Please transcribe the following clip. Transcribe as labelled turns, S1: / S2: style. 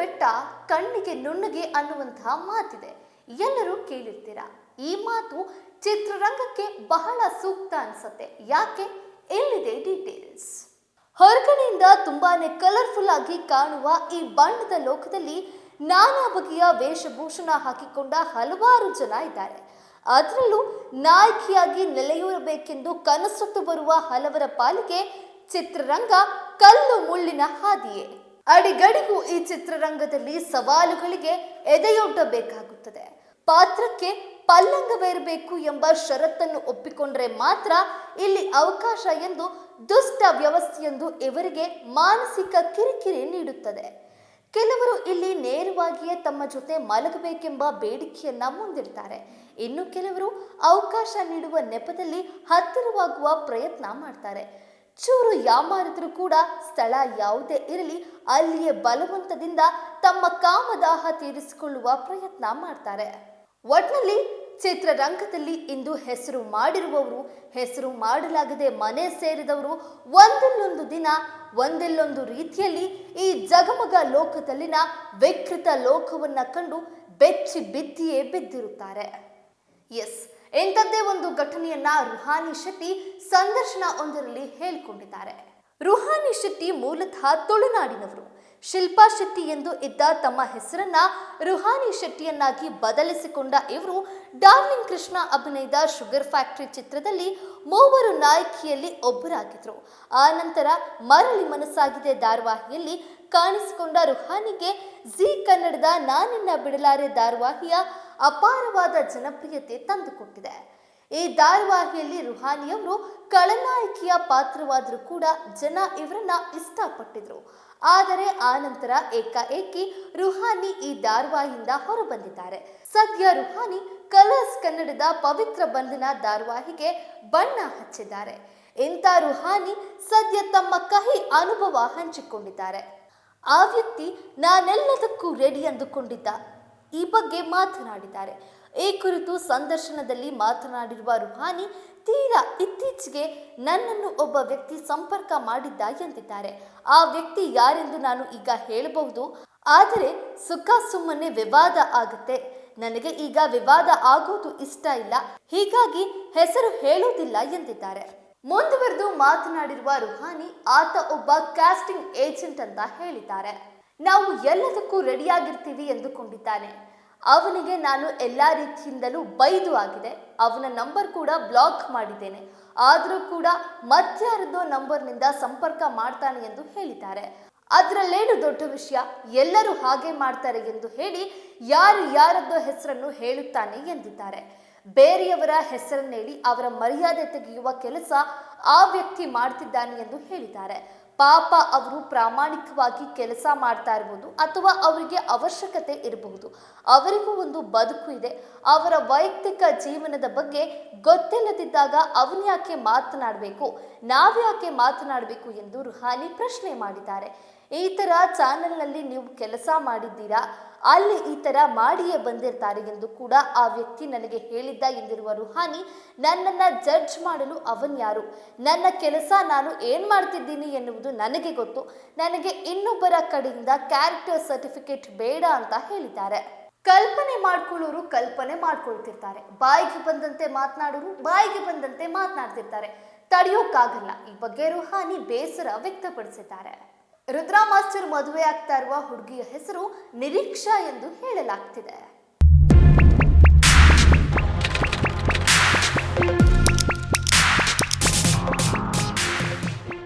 S1: ಬೆಟ್ಟ ಕಣ್ಣಿಗೆ ನುಣ್ಣಗೆ ಅನ್ನುವಂತಹ ಮಾತಿದೆ. ಎಲ್ಲರೂ ಕೇಳಿರ್ತೀರಾ? ಈ ಮಾತು ಚಿತ್ರರಂಗಕ್ಕೆ ಬಹಳ ಸೂಕ್ತ ಅನ್ಸತ್ತೆ. ಯಾಕೆ? ಎಲ್ಲಿದೆ ಡೀಟೇಲ್ಸ್ ಹೊರಗಡೆಯಿಂದ ತುಂಬಾನೇ ಕಲರ್ಫುಲ್ ಆಗಿ ಕಾಣುವ ಈ ಬಣ್ಣದ ಲೋಕದಲ್ಲಿ ನಾನಾ ಬಗೆಯ ವೇಷಭೂಷಣ ಹಾಕಿಕೊಂಡ ಹಲವಾರು ಜನ ಇದ್ದಾರೆ. ಅದರಲ್ಲೂ ನಾಯಕಿಯಾಗಿ ನೆಲೆಯೂರಬೇಕೆಂದು ಕನಸೊತ್ತು ಬರುವ ಹಲವರ ಪಾಲಿಗೆ ಚಿತ್ರರಂಗ ಕಲ್ಲು ಮುಳ್ಳಿನ ಹಾದಿಯೇ. ಅಡಿಗಡಿಗೂ ಈ ಚಿತ್ರರಂಗದಲ್ಲಿ ಸವಾಲುಗಳಿಗೆ ಎದೆಯೊಡ್ಡಬೇಕಾಗುತ್ತದೆ. ಪಾತ್ರಕ್ಕೆ ಪಲ್ಲಂಗವೇರಬೇಕು ಎಂಬ ಷರತ್ತನ್ನು ಒಪ್ಪಿಕೊಂಡ್ರೆ ಮಾತ್ರ ಇಲ್ಲಿ ಅವಕಾಶ ಎಂದು ದುಷ್ಟ ವ್ಯವಸ್ಥೆಯೊಂದು ಇವರಿಗೆ ಮಾನಸಿಕ ಕಿರಿಕಿರಿ ನೀಡುತ್ತದೆ. ಕೆಲವರು ಇಲ್ಲಿ ನೇರವಾಗಿಯೇ ತಮ್ಮ ಜೊತೆ ಮಲಗಬೇಕೆಂಬ ಬೇಡಿಕೆಯನ್ನ ಮುಂದಿಡ್ತಾರೆ. ಇನ್ನು ಕೆಲವರು ಅವಕಾಶ ನೀಡುವ ನೆಪದಲ್ಲಿ ಹತ್ತಿರವಾಗುವ ಪ್ರಯತ್ನ ಮಾಡ್ತಾರೆ. ಚೂರು ಯಾಮಾರಿದ್ರು ಕೂಡ ಸ್ಥಳ ಯಾವುದೇ ಇರಲಿ, ಅಲ್ಲಿಯೇ ಬಲವಂತದಿಂದ ತಮ್ಮ ಕಾಮದಾಹ ತೀರಿಸಿಕೊಳ್ಳುವ ಪ್ರಯತ್ನ ಮಾಡ್ತಾರೆ. ಒಟ್ನಲ್ಲಿ ಚಿತ್ರರಂಗದಲ್ಲಿ ಇಂದು ಹೆಸರು ಮಾಡಿರುವವರು, ಹೆಸರು ಮಾಡಲಾಗದೆ ಮನೆ ಸೇರಿದವರು ಒಂದಿಲ್ಲೊಂದು ದಿನ, ಒಂದಿಲ್ಲೊಂದು ರೀತಿಯಲ್ಲಿ ಈ ಜಗಮಗ ಲೋಕದಲ್ಲಿನ ವಿಕೃತ ಲೋಕವನ್ನ ಕಂಡು ಬೆಚ್ಚಿ ಬಿದ್ದಿಯೇ ಬಿದ್ದಿರುತ್ತಾರೆ. ಎಸ್ ಇಂಥದ್ದೇ ಒಂದು ಘಟನೆಯನ್ನ ರುಹಾನಿ ಶೆಟ್ಟಿ ಸಂದರ್ಶನ ಒಂದರಲ್ಲಿ ಹೇಳಿಕೊಂಡಿದ್ದಾರೆ. ರುಹಾನಿ ಶೆಟ್ಟಿ ಮೂಲತಃ ತುಳುನಾಡಿನವರು. ಶಿಲ್ಪಾ ಶೆಟ್ಟಿ ಎಂದು ಇದ್ದ ತಮ್ಮ ಹೆಸರನ್ನ ರುಹಾನಿ ಶೆಟ್ಟಿಯನ್ನಾಗಿ ಬದಲಿಸಿಕೊಂಡ ಇವರು ಡಾರ್ಲಿಂಗ್ ಕೃಷ್ಣ ಅಭಿನಯದ ಶುಗರ್ ಫ್ಯಾಕ್ಟರಿ ಚಿತ್ರದಲ್ಲಿ ಮೂವರು ನಾಯಕಿಯಲ್ಲಿ ಒಬ್ಬರಾಗಿದ್ರು. ಆ ನಂತರ ಮರಳಿ ಮನಸ್ಸಾಗಿದೆ ಧಾರಾವಾಹಿಯಲ್ಲಿ ಕಾಣಿಸಿಕೊಂಡ ರುಹಾನಿಗೆ ಜಿ ಕನ್ನಡದ ನಾನಿನ್ನ ಬಿಡಲಾರೆ ಧಾರಾವಾಹಿಯ ಅಪಾರವಾದ ಜನಪ್ರಿಯತೆ ತಂದುಕೊಟ್ಟಿದೆ. ಈ ಧಾರಾವಾಹಿಯಲ್ಲಿ ರುಹಾನಿಯವರು ಖಳನಾಯಕಿಯ ಪಾತ್ರವಾದರೂ ಕೂಡ ಜನ ಇವರನ್ನ ಇಷ್ಟಪಟ್ಟಿದ್ರು. ಆದರೆ ಆ ನಂತರ ಏಕಾಏಕಿ ರುಹಾನಿ ಈ ಧಾರಾವಾಹಿಯಿಂದ ಹೊರಬಂದಿದ್ದಾರೆ. ಸದ್ಯ ರುಹಾನಿ ಕಲರ್ಸ್ ಕನ್ನಡದ ಪವಿತ್ರ ಬಂಧನ ಧಾರಾವಾಹಿಗೆ ಬಣ್ಣ ಹಚ್ಚಿದ್ದಾರೆ. ಇಂಥ ರುಹಾನಿ ಸದ್ಯ ತಮ್ಮ ಕಹಿ ಅನುಭವ ಹಂಚಿಕೊಂಡಿದ್ದಾರೆ. ಆ ವ್ಯಕ್ತಿ ನಾನೆಲ್ಲದಕ್ಕೂ ರೆಡಿ ಅಂದುಕೊಂಡಿದ್ದ. ಈ ಬಗ್ಗೆ ಮಾತನಾಡಿದ್ದಾರೆ. ಈ ಕುರಿತು ಸಂದರ್ಶನದಲ್ಲಿ ಮಾತನಾಡಿರುವ ರುಹಾನಿ, ತೀರಾ ಇತ್ತೀಚೆಗೆ ನನ್ನನ್ನು ಒಬ್ಬ ವ್ಯಕ್ತಿ ಸಂಪರ್ಕ ಮಾಡಿದ್ದ ಎಂದಿದ್ದಾರೆ. ಆ ವ್ಯಕ್ತಿ ಯಾರೆಂದು ನಾನು ಈಗ ಹೇಳಬಹುದು? ಆದರೆ ಸುಖ ಸುಮ್ಮನೆ ವಿವಾದ ಆಗುತ್ತೆ. ನನಗೆ ಈಗ ವಿವಾದ ಆಗೋದು ಇಷ್ಟ ಇಲ್ಲ. ಹೀಗಾಗಿ ಹೆಸರು ಹೇಳುವುದಿಲ್ಲ ಎಂದಿದ್ದಾರೆ. ಮುಂದುವರೆದು ಮಾತನಾಡಿರುವ ರುಹಾನಿ, ಆತ ಒಬ್ಬ ಕ್ಯಾಸ್ಟಿಂಗ್ ಏಜೆಂಟ್ ಅಂತ ಹೇಳಿದ್ದಾರೆ. ನಾವು ಎಲ್ಲದಕ್ಕೂ ರೆಡಿಯಾಗಿರ್ತೀವಿ ಎಂದುಕೊಂಡಿದ್ದಾನೆ. ಅವನಿಗೆ ನಾನು ಎಲ್ಲ ರೀತಿಯಿಂದಲೂ ಬೈದು ಆಗಿದೆ. ಅವನ ನಂಬರ್ ಕೂಡ ಬ್ಲಾಕ್ ಮಾಡಿದ್ದೇನೆ. ಆದರೂ ಕೂಡ ಮತ್ಯಾರದೋ ನಂಬರ್ನಿಂದ ಸಂಪರ್ಕ ಮಾಡ್ತಾನೆ ಎಂದು ಹೇಳಿದ್ದಾರೆ. ಅದರಲ್ಲೇನು ದೊಡ್ಡ ವಿಷಯ? ಎಲ್ಲರೂ ಹಾಗೆ ಮಾಡ್ತಾರೆ ಎಂದು ಹೇಳಿ ಯಾರು ಯಾರದ್ದೋ ಹೆಸರನ್ನು ಹೇಳುತ್ತಾನೆ ಎಂದಿದ್ದಾರೆ. ಬೇರೆಯವರ ಹೆಸರನ್ನೇಳಿ ಅವರ ಮರ್ಯಾದೆ ತೆಗೆಯುವ ಕೆಲಸ ಆ ವ್ಯಕ್ತಿ ಮಾಡ್ತಿದ್ದಾನೆ ಎಂದು ಹೇಳಿದ್ದಾರೆ. ಪಾಪ ಅವರು ಪ್ರಾಮಾಣಿಕವಾಗಿ ಕೆಲಸ ಮಾಡ್ತಾ ಇರ್ಬೋದು ಅಥವಾ ಅವರಿಗೆ ಅವಶ್ಯಕತೆ ಇರಬಹುದು. ಅವರಿಗೂ ಒಂದು ಬದುಕು ಇದೆ. ಅವರ ವೈಯಕ್ತಿಕ ಜೀವನದ ಬಗ್ಗೆ ಗೊತ್ತಿಲ್ಲದಿದ್ದಾಗ ಅವನ್ಯಾಕೆ ಮಾತನಾಡಬೇಕು? ನಾವ್ಯಾಕೆ ಮಾತನಾಡಬೇಕು ಎಂದು ರುಹಾನಿ ಪ್ರಶ್ನೆ ಮಾಡಿದ್ದಾರೆ. ಈ ಥರ ಚಾನೆಲ್ನಲ್ಲಿ ನೀವು ಕೆಲಸ ಮಾಡಿದ್ದೀರಾ? ಅಲ್ಲಿ ಈ ಥರ ಮಾಡಿಯೇ ಬಂದಿರ್ತಾರೆ ಎಂದು ಕೂಡ ಆ ವ್ಯಕ್ತಿ ನನಗೆ ಹೇಳಿದ್ದ ಎಂದಿರುವ ರುಹಾನಿ, ನನ್ನನ್ನು ಜಡ್ಜ್ ಮಾಡಲು ಅವನ್ಯಾರು ನನ್ನ ಕೆಲಸ ನಾನು ಏನು ಮಾಡ್ತಿದ್ದೀನಿ ಎನ್ನುವುದು ನನಗೆ ಗೊತ್ತು. ನನಗೆ ಇನ್ನೊಬ್ಬರ ಕಡೆಯಿಂದ ಕ್ಯಾರೆಕ್ಟರ್ ಸರ್ಟಿಫಿಕೇಟ್ ಬೇಡ ಅಂತ ಹೇಳಿದ್ದಾರೆ. ಕಲ್ಪನೆ ಮಾಡ್ಕೊಳ್ಳೋರು ಕಲ್ಪನೆ ಮಾಡ್ಕೊಳ್ತಿರ್ತಾರೆ. ಬಾಯಿಗೆ ಬಂದಂತೆ ಮಾತನಾಡೋರು ಬಾಯಿಗೆ ಬಂದಂತೆ ಮಾತನಾಡ್ತಿರ್ತಾರೆ. ತಡೆಯೋಕ್ಕಾಗಲ್ಲ. ಈ ಬಗ್ಗೆ ರುಹಾನಿ ಬೇಸರ ವ್ಯಕ್ತಪಡಿಸಿದ್ದಾರೆ. ರುದ್ರಾ ಮಾಸ್ಟರ್ ಮದುವೆ ಆಗ್ತಾ ಇರುವ ಹುಡುಗಿಯ ಹೆಸರು ನಿರೀಕ್ಷಾ ಎಂದು ಹೇಳಲಾಗ್ತಿದೆ.